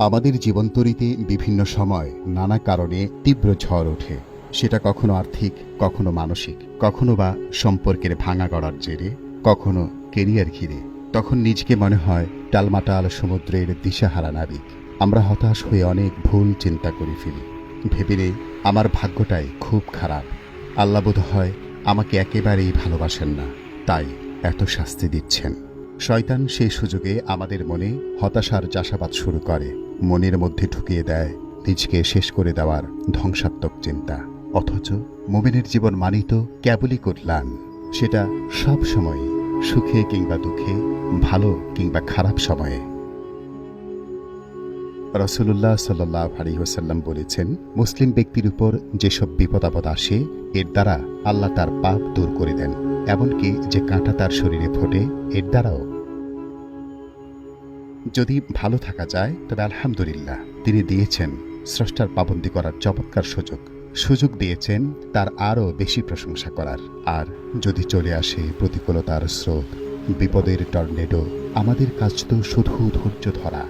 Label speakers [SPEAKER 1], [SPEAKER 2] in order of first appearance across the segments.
[SPEAKER 1] আমাদের জীবনতরিতে বিভিন্ন সময় নানা কারণে তীব্র ঝড় ওঠে। সেটা কখনো আর্থিক, কখনো মানসিক, কখনো বা সম্পর্কের ভাঙা গড়ার জেরে, কখনো কেরিয়ার ঘিরে। তখন নিজেকে মনে হয় টালমাটাল সমুদ্রের দিশাহারা নাবিক। আমরা হতাশ হয়ে অনেক ভুল চিন্তা করে ফেলি। ভেবে নেই আমার ভাগ্যটাই খুব খারাপ। আল্লাহ বোধ হয় আমাকে একেবারেই ভালোবাসেন না। তাই এত শাস্তি দিচ্ছেন। শয়তান সেই সুযোগে আমাদের মনে হতাশার চাষাবাদ শুরু করে। মনের মধ্যে ঢুকিয়ে দেয় নিজকে শেষ করে দেওয়ার ধ্বংসাত্মক চিন্তা। অথচ মোমেনের জীবন মানিত কেবলই কল্যাণ। সেটা সব সময় সুখে কিংবা দুঃখে, ভালো কিংবা খারাপ সময়ে। রসুল্লাহ সাল্লাহ আলী ওসাল্লাম বলেছেন, মুসলিম ব্যক্তির উপর যেসব বিপদ আপদ আসে, এর দ্বারা আল্লাহ তার পাপ দূর করে দেন। এমনকি যে কাঁটা তার শরীরে ফোটে, এর দ্বারাও যদি ভালো থাকা যায়, তবে আলহামদুলিল্লাহ, তিনি দিয়েছেন স্রষ্টার পাবন্দি করার চমৎকার সুযোগ। সুযোগ দিয়েছেন তার আরও বেশি প্রশংসা করার। আর যদি চলে আসে প্রতিকূলতার স্রোত, বিপদের টর্নেডো, আমাদের কাজ তো শুধু ধৈর্য ধরা।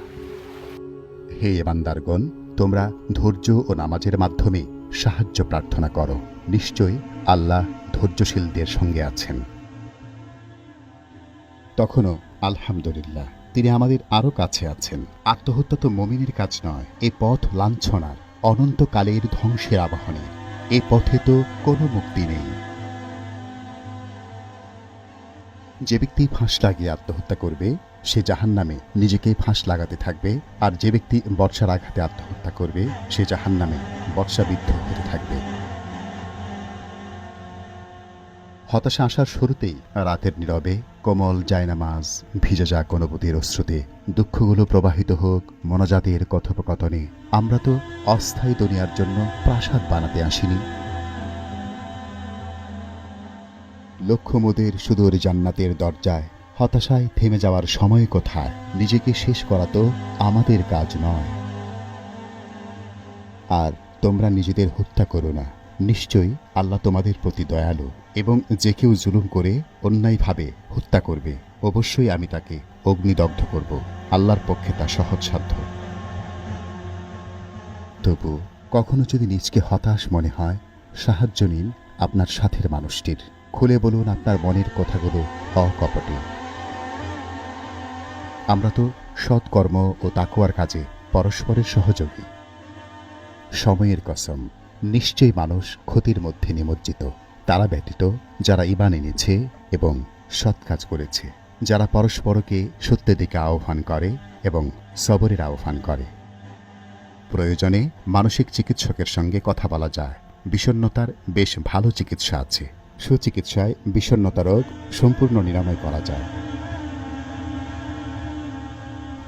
[SPEAKER 1] হে এমানদারগণ তোমরা ধৈর্য ও নামাজের মাধ্যমে সাহায্য প্রার্থনা করো। নিশ্চয়ই আল্লাহ ধৈর্যশীলদের সঙ্গে আছেন। তখনও আলহামদুলিল্লাহ। তিনি আমাদের আরও কাছে আছেন। আত্মহত্যা তো মমিনের কাজ নয়, এ পথ লাঞ্ছনার, অনন্তকালের ধ্বংসের আবাহনে। এ পথে তো কোনো মুক্তি নেই। যে ব্যক্তি ফাঁস লাগিয়ে আত্মহত্যা করবে, সে জাহান নামে নিজেকে ফাঁস লাগাতে থাকবে, আর যে ব্যক্তি বর্ষার আঘাতে আত্মহত্যা করবে, সে জাহান নামে বর্ষাবিদ্ধ হতে থাকবে। হতাশা আসার শুরুতেই রাতের নীরবে কোমল জায়নামাজ, ভিজে যাক অনুভূতির অশ্রুতে, দুঃখগুলো প্রবাহিত হোক, মনোজাতের কথোপকথনে, আমরা তো অস্থায়ী দুনিয়ার জন্য প্রাসাদ বানাতে আসিনি। লক্ষ্যমোদের সুদূর জান্নাতের দরজায় হতাশায় থেমে যাওয়ার সময় কোথায়? নিজেকে শেষ করা তো আমাদের কাজ নয়। আর তোমরা নিজেদের হত্যা করো না। নিশ্চয়ই আল্লাহ তোমাদের প্রতি দয়ালু। এবং যে কেউ জুলুম করে, অন্যায়ভাবে হত্যা করবে, অবশ্যই আমি তাকে অগ্নিদগ্ধ করব। আল্লাহর পক্ষে তা সহজসাধ্য তবু কখনো যদি নিজকে হতাশ মনে হয়, সাহায্য নিন আপনার সাথের মানুষটির। খুলে বলুন আপনার মনের কথাগুলো অকপটে। আমরা তো সৎকর্ম ও তাকুয়ার কাজে পরস্পরের সহযোগী। সময়ের কসম, নিশ্চয়ই মানুষ ক্ষতির মধ্যে নিমজ্জিত। তারা ব্যতীত যারা ইমান এনেছে এবং সৎ কাজ করেছে, যারা পরস্পরকে সত্যের দিকে আহ্বান করে এবং সবরের আহ্বান করে। প্রয়োজনে মানসিক চিকিৎসকের সঙ্গে কথা বলা যায়। বিষণ্নতার বেশ ভালো চিকিৎসা আছে। সুচিকিৎসায় বিষণ্নতা রোগ সম্পূর্ণ নিরাময় করা যায়।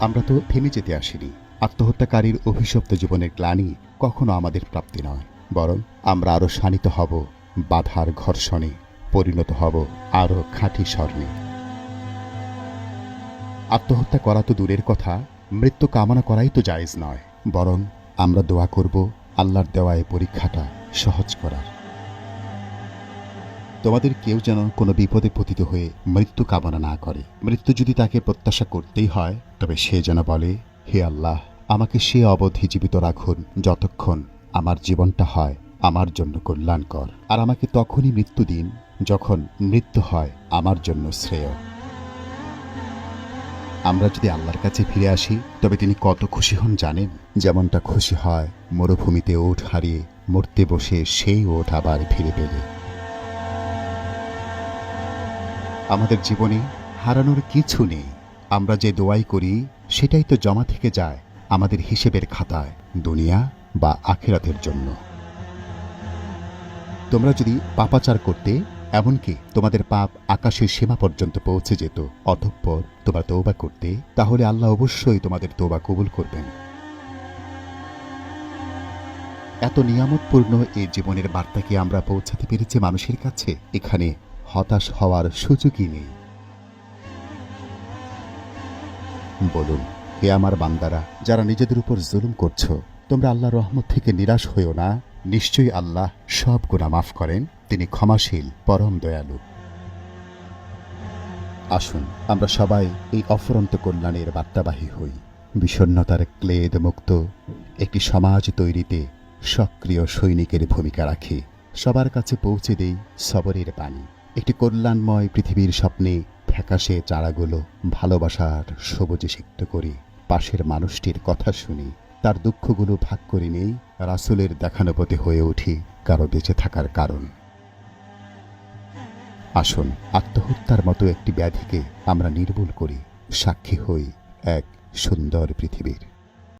[SPEAKER 1] আমরা তো থেমে যেতে আসিনি। আত্মহত্যাকারীর অভিশপ্ত জীবনের গ্লানি কখনো আমাদের প্রাপ্তি নয়, বরং আমরা আরও শানিত হব। বাধার ঘর্ষণে পরিণত হব আরও খাঁটি স্বর্ণে। আত্মহত্যা করা তো দূরের কথা, মৃত্যু কামনা করাই তো জায়েজ নয়, বরং আমরা দোয়া করব আল্লাহর দেওয়া এই পরীক্ষাটা সহজ করার। তোমাদের কেউ যেন কোনো বিপদে পতিত হয়ে মৃত্যু কামনা না করে। মৃত্যু যদি তাকে প্রত্যাশা করতেই হয়, তবে সে যেন বলে, হে আল্লাহ, আমাকে সে অবধি জীবিত রাখুন যতক্ষণ আমার জীবনটা হয় আমার জন্য কল্যাণকর। আর আমাকে তখনই মৃত্যু দিন যখন মৃত্যু হয় আমার জন্য শ্রেয়। আমরা যদি আল্লাহর কাছে ফিরে আসি, তবে তিনি কত খুশি হন জানেন? যেমনটা খুশি হয় মরুভূমিতে ওঠ হারিয়ে মরতে বসে সেই ওঠ আবার ফিরে পেলে। আমাদের জীবনে হারানোর কিছু নেই। আমরা যে দোয়াই করি, সেটাই তো জমা থেকে যায় আমাদের হিসেবের খাতায়, দুনিয়া বা আখেরাতের জন্য। তোমরা যদি পাপাচার করতে, এমনকি তোমাদের পাপ আকাশের সীমা পর্যন্ত পৌঁছে যেত, অতঃপর তোমরা তৌবা করতে, তাহলে আল্লাহ অবশ্যই তোমাদের তৌবা কবুল করবেন। এত নিয়ামতপূর্ণ এই জীবনের বার্তাকে আমরা পৌঁছাতে পেরেছি মানুষের কাছে? এখানে হতাশ হওয়ার সুযোগই নেই। বলুন, হে আমার বান্দারা, যারা নিজেদের উপর জুলুম করছ, তোমরা আল্লাহর রহমত থেকে নিরাশ হইও না। নিশ্চয়ই আল্লাহ সব গুণা মাফ করেন, তিনি ক্ষমাশীল, পরম দয়ালু। আসুন, আমরা সবাই এই অফরন্ত কল্যাণের বার্তাবাহী হই। বিষণ্নতার ক্লেদ মুক্ত একটি সমাজ তৈরিতে সক্রিয় সৈনিকের ভূমিকা রাখি। সবার কাছে পৌঁছে দেই সবরের পানি একটি কল্যাণময় পৃথিবীর স্বপ্নে ফ্যাকাশে চারাগুলো ভালোবাসার সবুজে সিক্ত করি। পাশের মানুষটির কথা শুনি। তার দুঃখগুলো ভাগ করে নেই রাসুলের দেখানো পথে হয়ে উঠি কারও বেঁচে থাকার কারণ। আসুন, আত্মহত্যার মতো একটি ব্যাধিকে আমরা নির্মূল করি, সাক্ষী হই এক সুন্দর পৃথিবীর।